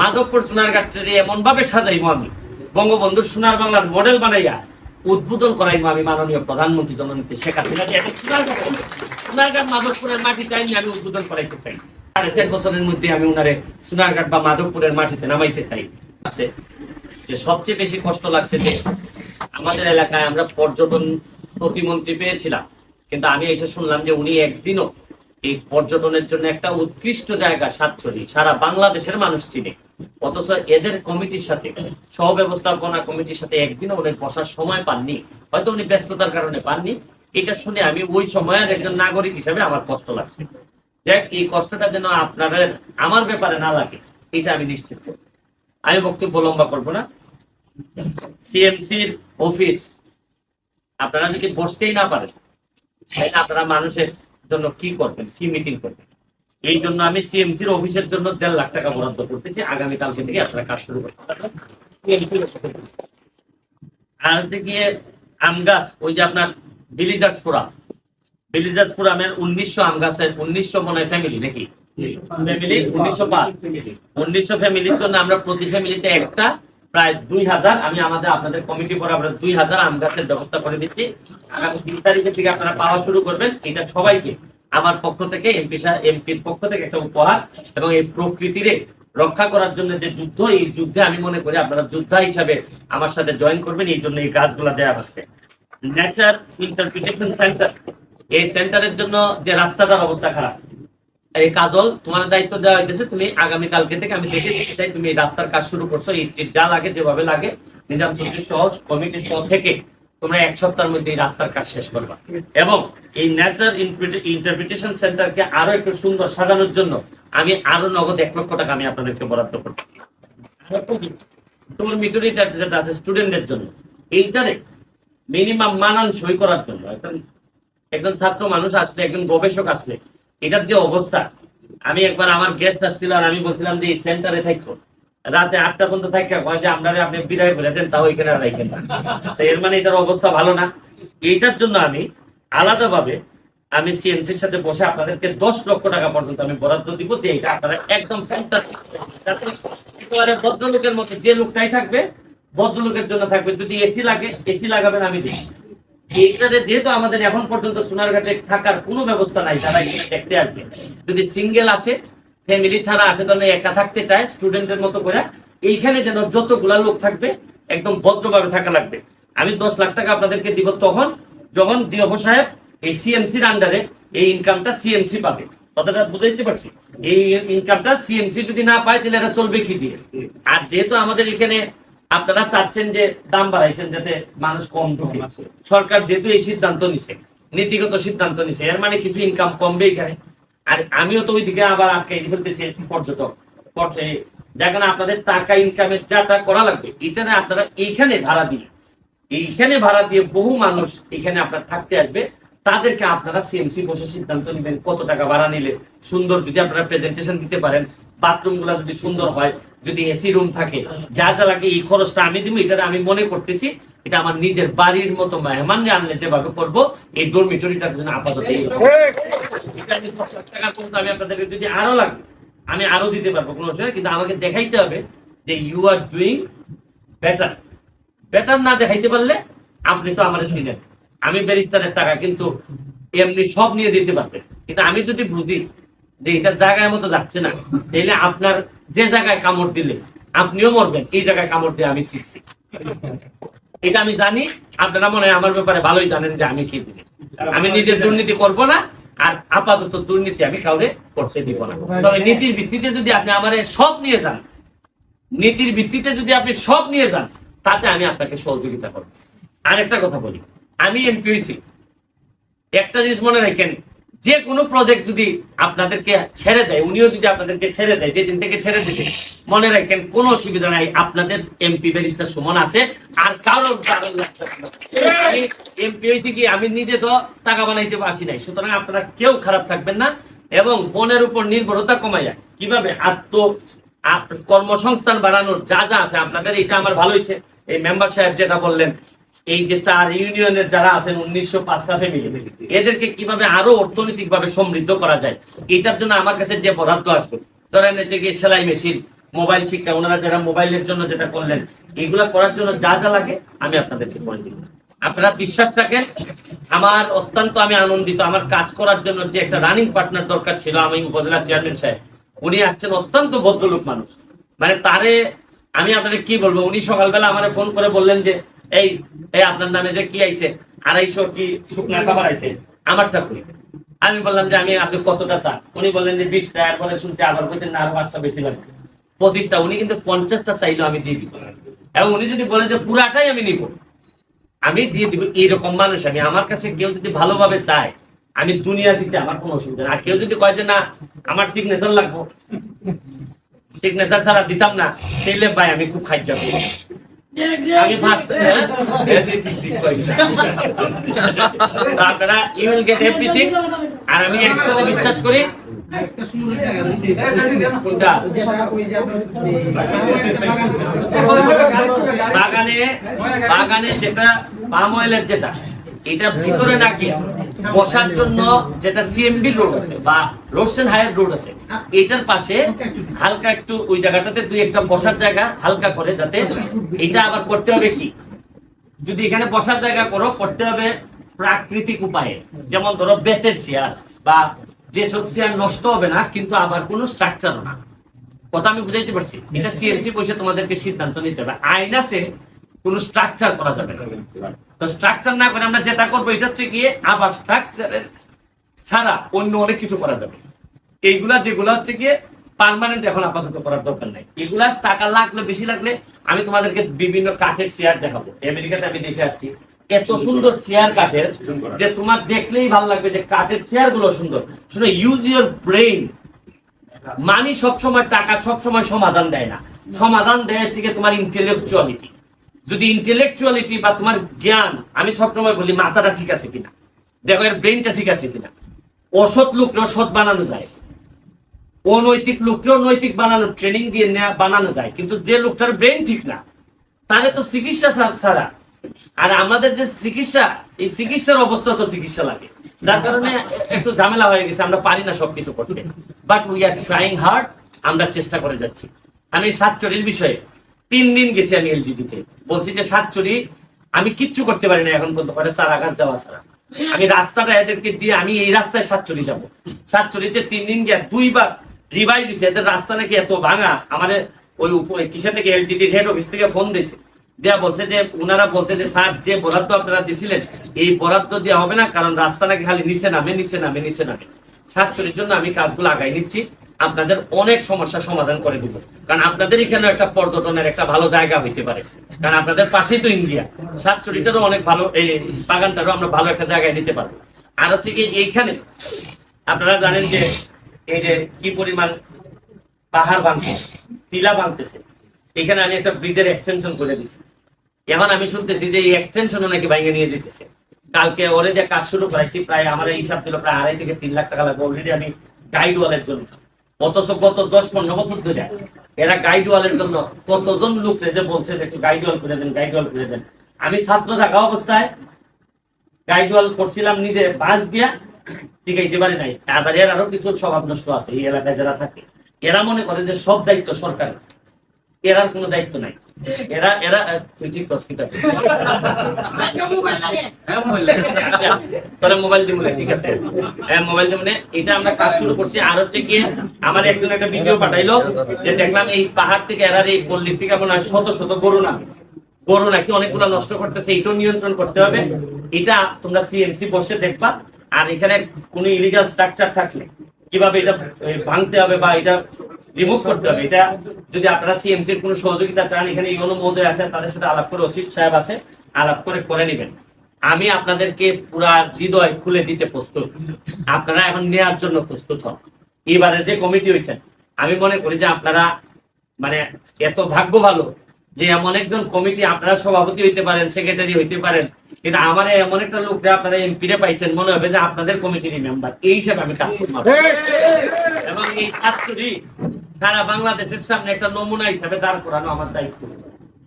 মাধবপুর সোনার ঘাটটি এমন ভাবে সাজাইবো আমি। বঙ্গবন্ধু সোনার বাংলার মডেল বানাইয়া উদ্বোধন করাইবো আমি মাননীয় প্রধানমন্ত্রী জননীতি শেখ হাসিনাকে সোনারঘাট সোনারঘাট মাধবপুরের মাটিতে আমি উদ্বোধন করাইতে চাই। বছরের মধ্যে আমি উনারে সোনারঘাট বা মাধবপুরের মাটিতে নামাইতে চাই। আছে। যে সবচেয়ে বেশি কষ্ট লাগছে যে আমাদের এলাকায় আমরা পর্যটন প্রতিমন্ত্রী পেয়েছিলাম। কিন্তু আমি এসে শুনলাম যে উনি একদিনও এই পর্যটনের জন্য একটা উৎকৃষ্ট জায়গা সাতচল্লিশ সারা বাংলাদেশের মানুষ চিনে। অথচ এদের কমিটির সাথে সহ ব্যবস্থাপনা কমিটির সাথে একদিনও উনি বসার সময় পাননি। হয়তো উনি ব্যস্ততার কারণে পাননি। এটা শুনে আমি ওই সময়ের একজন নাগরিক হিসাবে আমার কষ্ট লাগছে। যে এই কষ্টটা যেন আপনাদের, আমার ব্যাপারে না লাগে, এটা আমি নিশ্চিত করব। আমি বক্তব্য লম্বা করব না। সিএমসির অফিস, আপনারা যদি বসতেই না পারেন আপনারা মানুষের জন্য কি করবেন, কি মিটিং করবেন? এই জন্য আমি সিএমসির অফিসের জন্য দেড় লাখ টাকা বরাদ্দ করতেছি। আগামীকালকে থেকে আপনারা কাজ শুরু করতে। আর হচ্ছে গিয়ে আম গাছ, ওই যে আপনার বিলিজার্স ফোরাম বিলিজার্স ফোরামের উনিশশো আম গাছের, উনিশশো মনে ফ্যামিলি নাকি? ফ্যামিলি উনিশশো ফ্যামিলির জন্য আমরা প্রতি ফ্যামিলিতে একটা, প্রায় দুই হাজার। আমি আমাদের, আপনাদের কমিটি বরাবর দুই হাজার আম গাছের ব্যবস্থা করে দিচ্ছি। আগামী তিন তারিখের থেকে আপনারা পাওয়া শুরু করবেন। এটা সবাইকে আমার পক্ষ থেকে, এমপি এমপির পক্ষ থেকে একটা উপহার এবং এই প্রকৃতিরে রক্ষা করার জন্য যে যুদ্ধ, এই যুদ্ধে আমি মনে করি আপনারা যোদ্ধা হিসাবে আমার সাথে জয়েন করবেন, এই জন্য এই গাছগুলা দেওয়া হচ্ছে। নেচার ইন্টারপ্রিটেশন সেন্টার এই সেন্টারের জন্য যে রাস্তাটার অবস্থা খারাপ। এই কাজল, তোমার দায়িত্ব দেওয়া হইতেছে, তুমি আগামী কালকে থেকে, আমি দেখে দিতে চাই তুমি রাস্তার কাজ শুরু করছ যে লাগে, যেভাবে লাগে, নিজাম চৌধুরী সহ, কমিটির সহ থেকে তোমরা এক সপ্তাহের মধ্যে এই রাস্তার কাজ শেষ করবা। এবং এই নেচার ইন্টারপ্রিটেশন সেন্টারকে আরও একটু সুন্দর সাজানোর জন্য আমি আরও নগদ এক লক্ষ টাকা আমি আপনাদেরকে বরাদ্দ করতেছি। তোমার মিটরিটা যেটা আছে স্টুডেন্টদের জন্য। এইটারে মিনিমাম মানান সই করার জন্য। একজন একজন ছাত্র মানুষ আসলে, একজন গবেষক আসলে, এটার যে অবস্থা, আমি একবার আমার গেস্ট আসছিল আর আমি বলছিলাম যে এই সেন্টারে থাকতো রাতে আটটা পর্যন্ত থাকে কয় যে আপনারা আপনি বিদায় করে দেন, তাও এখানে রাখেন তো এর মানে এটার অবস্থা ভালো না। এইটার জন্য আমি আলাদাভাবে আমি সিএনসির সাথে বসে আপনাদেরকে দশ লক্ষ টাকা পর্যন্ত আমি বরাদ্দ দিব যে এটা আপনারা একদম। একেবারে ভদ্রলোকের মতো যে লোকটাই থাকবে, ভদ্রলোকের জন্য থাকবে। যদি এসি লাগে, এসি লাগাবেন আমি দিই। এইটাতে যেহেতু আমাদের এখন পর্যন্ত সোনারঘাটে থাকার কোনো ব্যবস্থা নাই, তারা দেখতে আসবে। যদি সিঙ্গেল আসে ফ্যামিলি ছাড়া আসে তাহলে একা থাকতে চায় স্টুডেন্টের মতো করে। এইখানে যেন যতগুলা লোক থাকবে একদম ভদ্রভাবে থাকা লাগবে। আমি দশ লাখ টাকা আপনাদেরকে দিব তখন যখন দিয়ব সাহেব এই সিএমসির আন্ডারে এই ইনকামটা সিএমসি পাবে। কথাটা বুঝাইতে পারছি? এই ইনকামটা সিএমসি যদি না পায় তাহলে এটা চলবে কি দিয়ে? আর যেহেতু আমাদের এখানে আপনারা চাচ্ছেন যে দাম বাড়াইছেন যাতে মানুষ কম ঢুকে। সরকার যেহেতু এই সিদ্ধান্ত নিছে নীতিগত সিদ্ধান্ত নিছে এর মানে কিছু ইনকাম কমবে এখানে। আর আমিও তো ওইদিকে আবার আটকাই ফেলতেছি পর্যটক। যেখানে আপনাদের টাকা ইনকামের যাটা করা লাগবে, এটা না আপনারা এইখানে ভাড়া দিয়ে এইখানে ভাড়া দিয়ে বহু মানুষ এখানে আপনার থাকতে আসবে। তাদেরকে আপনারা সিএমসি বসে সিদ্ধান্ত নেবেন কত টাকা ভাড়া নিলে। সুন্দর যদি আপনারা প্রেজেন্টেশন দিতে পারেন বাথরুমগুলা যদি সুন্দর হয় যদি এসি রুম থাকে যা যা লাগে এই খরচটা আমি দিব এটা আমি মনে করতেছি এটা আমার নিজের বাড়ির মতো মেহমান আনলে যেভাবে করব এই ডোরমিটরিটার জন্য আপাতত আমি পর্যন্ত আপনাদেরকে যদি আরও লাগবে আমি আরও দিতে পারব কোনো অসুবিধা কিন্তু আমাকে দেখাইতে হবে যে you are doing better better না দেখাইতে পারলে আপনি তো আমার চিনেন। আমি ব্যারিস্টারের টাকা কিন্তু এমনি সব নিয়ে দিতে পারবেন। কিন্তু আমি যদি বুঝি যে এটা জায়গায় মতো যাচ্ছে না। তাহলে আপনার যে জায়গায় কামড় দিলে, আপনিও মরবেন। এই জায়গায় কামড় দিয়ে আমি শিখছি। এটা আমি জানি। আপনারা মনে হয় আমার ব্যাপারে ভালোই জানেন যে আমি কি জিনিস। আমি নিজের দুর্নীতি করব না, আর আপাতত দুর্নীতি আমি কাউরে করতে দিব না। তবে নীতির ভিত্তিতে যদি আপনি আমার সব নিয়ে যান, নীতির ভিত্তিতে যদি আপনি সব নিয়ে যান, তাতে আমি আপনাকে সহযোগিতা করব। আরেকটা কথা বলি। আমি এমপি হয়েছি। একটা জিনিস মনে রাখেন যে কোনো প্রজেক্ট যদি আপনাদেরকে ছেড়ে দেয়, উনিও যদি আপনাদেরকে ছেড়ে দেয়, যেদিন থেকে ছেড়ে দিবে, মনে রাখেন, কোনো অসুবিধা নাই, আপনাদের এমপি ব্যারিস্টার সুমন আছে, আর কারোর লাগছে এমপি হয়েছি কি, আমি নিজে তো টাকা বানাইতে আসি নাই, সুতরাং আপনারা কেউ খারাপ থাকবেন না, এবং বনের উপর নির্ভরতা কমাইয়া, কীভাবে আত্ম কর্মসংস্থান বাড়ানোর যা যা আছে, আপনাদের এটা আমার ভালো হয়েছে। এই মেম্বার সাহেব যেটা বললেন এই যে চার ইউনিয়নের যারা আছেন উনিশশো পাঁচটা ফ্যামিলি এদেরকে কীভাবে আরও অর্থনৈতিক ভাবে সমৃদ্ধ করা যায়, এটার জন্য আমার কাছে যে বরাদ্দ আসবে, ধরেন গিয়ে সেলাই মেশিন, মোবাইল শিক্ষা, ওনারা যারা মোবাইলের জন্য যেটা করলেন, এগুলা করার জন্য যা যা লাগে আমি আপনাদেরকে করে দিব। আপনারা বিশ্বাস রাখেন, আমার অত্যন্ত আমি আনন্দিত, আমার কাজ করার জন্য যে একটা রানিং পার্টনার দরকার ছিল আমি উপজেলা চেয়ারম্যান সাহেব, উনি আসছেন অত্যন্ত ভদ্রলোক মানুষ। মানে তারে আমি আপনাদের কি বলব, উনি সকালবেলা আমার ফোন করে বললেন যে এই এই আপনার নামে যে কি আইছে? আড়াইশো কি শুকনা খাবার আইছে? আমারটা করি আমি বললাম যে আমি আপনি কতটা চান? উনি বললেন যে বিশটা, এরপরে শুনছি আবার বলছেন না, আরও পাঁচটা বেশি লাগবে। পঁচিশটা, উনি কিন্তু পঞ্চাশটা চাইলেও আমি দিয়ে দিব। এবং উনি যদি বলে যে পুরাটাই আমি নিব, আমি দিয়ে দিব। এইরকম মানুষ আমি। আমার কাছে কেউ যদি ভালোভাবে চায়, আমি দুনিয়া দিতে আমার কোনো অসুবিধা। আর কেউ যদি কয় যে না, আমার সিগনেচার লাগবো। সিগনেচার ছাড়া দিতাম না তাহলে ভাই আমি খুব খাই যাব আমি ফার্স্ট আপনারা ইউ উইল গেট এভরিথিং আর আমি একসাথে বিশ্বাস করি বাগানে বাগানে যেটা, পাম অয়েলের যেটা, এটা ভিতরে না গিয়ে বসার জন্য যেটা সিএমবি রোড আছে বা রোডসেন হায়ার রোড আছে এটার পাশে হালকা একটু ওই জায়গাটাতে দুই একটা বসার জায়গা হালকা করে যাতে এটা আবার করতে হবে কি? যদি এখানে বসার জায়গা করো করতে হবে প্রাকৃতিক উপায়ে। যেমন ধরো বেতের চেয়ার বা যেসব চেয়ার নষ্ট হবে না কিন্তু আবার কোনো স্ট্রাকচারও না। কথা আমি বুঝাইতে পারছি? এটা সিএমসি বসে তোমাদেরকে সিদ্ধান্ত নিতে হবে। আইন আছে কোন স্ট্রাকচার করা যাবে না। তো স্ট্রাকচার না করে আমরা যেটা করব, এটা হচ্ছে গিয়ে আবার স্ট্রাকচারের ছাড়া অন্য অনেক কিছু করা যাবে। এইগুলা যেগুলা হচ্ছে গিয়ে পার্মানেন্ট এখন আপাতত করার দরকার নাই। এগুলা টাকা লাগলে, বেশি লাগলে আমি তোমাদেরকে বিভিন্ন কাঠের চেয়ার দেখাবো। আমেরিকাতে আমি দেখে আসছি, এত সুন্দর চেয়ার কাঠের যে তোমার দেখলেই ভালো লাগবে যে কাঠের চেয়ারগুলো সুন্দর। শুনে ইউজ ইউর ব্রেইন মানি সবসময়, টাকা সবসময় সমাধান দেয় না। সমাধান দেয় হচ্ছে তোমার ইন্টেলেকচুয়ালিটি যদি ইন্টেলেকচুয়ালিটি বা তোমার জ্ঞান, আমি সবসময় বলি মাথাটা ঠিক আছে কিনা? দেখো, এর ব্রেনটা ঠিক আছে কিনা? অসৎ লোককেও সৎ বানানো যায়। অনৈতিক লোককেও নৈতিক বানানো ট্রেনিং দিয়ে নেয়া বানানো যায়। কিন্তু যে লোকটার ব্রেন ঠিক না, তাহলে তো চিকিৎসা ছাড়া। আর আমাদের যে চিকিৎসা, এই চিকিৎসার অবস্থা তো চিকিৎসা লাগে। যার কারণে একটু ঝামেলা হয়ে গেছে, আমরা পারি না সবকিছু করতে। But we are trying hard আমরা চেষ্টা করে যাচ্ছি। আমি সাতচুরির বিষয়ে তিন দিন গেছি আমি এলজিডিতে বলছি যে, সাতচুরি, আমি কিচ্ছু করতে পারি না এখন পর্যন্ত, ঘরে চারা গাছ দেওয়া ছাড়া। আমি রাস্তাটা এদেরকে দিয়ে, আমি এই রাস্তায় সাতচুরি যাব। সাতচুরিতে তিন দিন গিয়ে দুইবার রিভাইজ দিছে এদের রাস্তা নাকি এত ভাঙা। আমাদের ওই কিসে থেকে এলজিডির হেড অফিস থেকে ফোন দিছে। দেয়া বলছে যে ওনারা বলছে যে, স্যার, যে বরাদ্দ আপনারা দিছিলেন, এই বরাদ্দ দেওয়া হবে না, কারণ রাস্তা নাকি খালি নিচে নামে নিচে নামে নিচে নামে। সাতচুরির জন্য আমি কাজগুলো আগাই নিচ্ছি। আপনাদের অনেক সমস্যা সমাধান করে দিব। কারণ আপনাদের এখানে একটা পর্যটনের একটা ভালো জায়গা হইতে পারে। কারণ আপনাদের পাশেই তো ইন্ডিয়া। সাতচুরিটারও অনেক ভালো, এই বাগানটারও আমরা ভালো একটা জায়গায় নিতে পারব। আর হচ্ছে কি, এইখানে আপনারা জানেন যে, এই যে কি পরিমাণ পাহাড় ভাঙতেছে টিলা ভাঙতেছে। এখানে আমি একটা ব্রিজের এক্সটেনশন করে দিছি। এখন আমি শুনতেছি যে এই এক্সটেনশনও নাকি ভাঙে নিয়ে যেতেছে। কালকে ওরে যে কাজ শুরু করাইছি, প্রায় আমার হিসাব দিল প্রায় আড়াই থেকে তিন লাখ টাকা লাগবে। অলরেডি আমি গাইড ওয়ালের জন্য। অথচ গত দশ পনেরো বছর ধরে এরা গাইডওয়ালের জন্য কতজন লোক যে বলছে যে একটু গাইডওয়াল করে দেন গাইডওয়াল করে দেন। আমি ছাত্র থাকা অবস্থায় গাইডওয়াল করছিলাম নিজে, বাস গিয়া টিকাইতে পারি নাই। আবার এর আরও কিছু স্বভাব নষ্ট আছে, এই এলাকায় যারা থাকে, এরা মনে করে যে সব দায়িত্ব সরকার এরার কোনো দায়িত্ব নাই। এরা এরা তুই ঠিক করছিস কিতা? হ্যাঁ, মোবাইল লাগে। আচ্ছা, দিব ঠিক আছে? হ্যাঁ মোবাইল দিব এটা আমরা কাজ শুরু করছি। আর হচ্ছে কি আমার একজন একটা ভিডিও পাঠাইলো যে দেখলাম এই পাহাড় থেকে এরার এই পল্লীর থেকে মনে হয় শত শত গরু না গরু নাকি অনেকগুলো নষ্ট করতেছে এটাও নিয়ন্ত্রণ করতে হবে। এটা তোমরা সিএমসি বসে দেখবা। আর এখানে কোনো ইলিগাল স্ট্রাকচার থাকলে কীভাবে এটা ভাঙতে হবে বা এটা রিমুভ করতে হবে। এটা যদি আপনারা সিএমসি এর কোনো সহযোগিতা চান এখানে ইউনো মহোদয় আছে তাদের সাথে আলাপ করে অচিত সাহেব আছে আলাপ করে করে নেবেন। আমি আপনাদেরকে পুরা হৃদয় খুলে দিতে প্রস্তুত। আপনারা এখন নেয়ার জন্য প্রস্তুত হন। এবারে যে কমিটি হয়েছেন আমি মনে করি যে আপনারা মানে এত ভাগ্য ভালো যে এমন একজন কমিটি আপনারা সভাপতি হইতে পারেন সেক্রেটারি হইতে পারেন কিন্তু আমার এমন একটা লোক আপনারা এমপি রে পাইছেন মনে হবে যে আপনাদের কমিটির মেম্বার এই হিসাবে আমি কাজ করব। এবং এই ছাত্রী সারা বাংলাদেশের সামনে একটা নমুনা হিসাবে দাঁড় করানো আমার দায়িত্ব।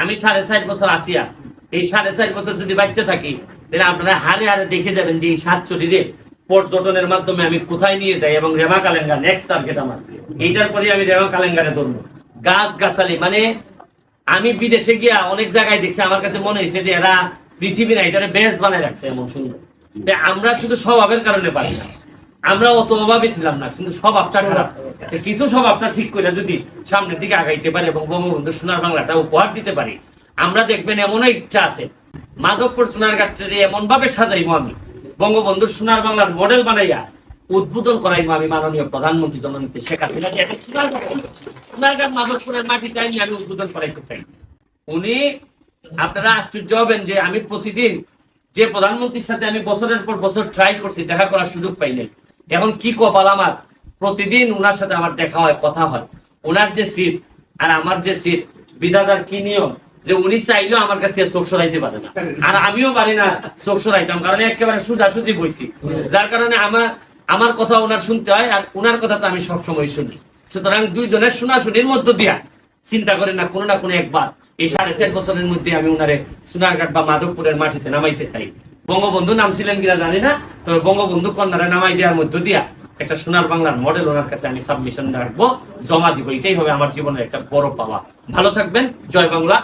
আমি সাড়ে চার বছর আসিয়া এই সাড়ে চার বছর যদি বাচ্চা থাকি, তাহলে আপনারা হারে হারে দেখে যাবেন যে এই সাতচল্লিশে পর্যটনের মাধ্যমে আমি কোথায় নিয়ে যাই এবং রেমা কালেঙ্গা নেক্সট টার্গেট আমার। এইটার পরে আমি রেমা কালেঙ্গারে ধরবো। গাছ গাছালি মানে আমি বিদেশে গিয়া অনেক জায়গায় দেখছি, আমার কাছে মনে হয়েছে যে এরা পৃথিবী না এটারে বেস্ট বানায় রাখছে এমন সুন্দর আমরা শুধু স্বভাবের কারণে পারি না। আমরা অত অভাবে ছিলাম না কিন্তু স্বভাবটা খারাপ। তো কিছু স্বভাবটা ঠিক করে যদি সামনের দিকে আগাইতে পারি এবং বঙ্গবন্ধু সোনার বাংলাটা উপহার দিতে পারি। আমরা দেখবেন এমনও ইচ্ছা আছে। মাধবপুর সোনার ঘাটটি এমন ভাবে সাজাইবো আমি। বঙ্গবন্ধু সোনার বাংলার মডেল বানাইয়া উদ্বোধন করাইবো আমি মাননীয় প্রধানমন্ত্রী জননীতি শেখ হাসিনা যে একটা সোনার ঘাট হলো। সোনার ঘাট মাধবপুরের মাটিতে আমি উদ্বোধন করাইতে চাই। উনি আপনারা আশ্চর্য হবেন যে আমি প্রতিদিন যে প্রধানমন্ত্রীর সাথে আমি বছরের পর বছর ট্রাই করছি দেখা করার সুযোগ পাই নাই। এখন কি কপাল আমার? প্রতিদিন ওনার সাথে আমার দেখা হয়, কথা হয়। ওনার যে সিট আর আমার যে সিট, বিধাতার কি নিয়ম? যে উনি চাইলেও আমার কাছ থেকে চোখ সরাইতে পারে না। আর আমিও পারি না চোখ সরাইতাম, কারণ একেবারে সোজাসুজি বইছি। যার কারণে আমার আমার কথা ওনার শুনতে হয় আর ওনার কথা তো আমি সবসময় শুনি। সুতরাং দুইজনের শোনাশুনির মধ্য দিয়া চিন্তা করেন না, কোনো না কোনো একবার। এই সাড়ে চার বছরের মধ্যে আমি উনারে সোনারঘাট বা মাধবপুরের মাটিতে নামাইতে চাই। বঙ্গবন্ধু নাম ছিলেন কিনা জানি না, তবে বঙ্গবন্ধু কন্যারে নামাই দেওয়ার মধ্য দিয়া একটা সোনার বাংলার মডেল ওনার কাছে আমি সাবমিশন রাখব, জমা দিব। এটাই হবে আমার জীবনের একটা বড় পাওয়া। ভালো থাকবেন জয় বাংলা।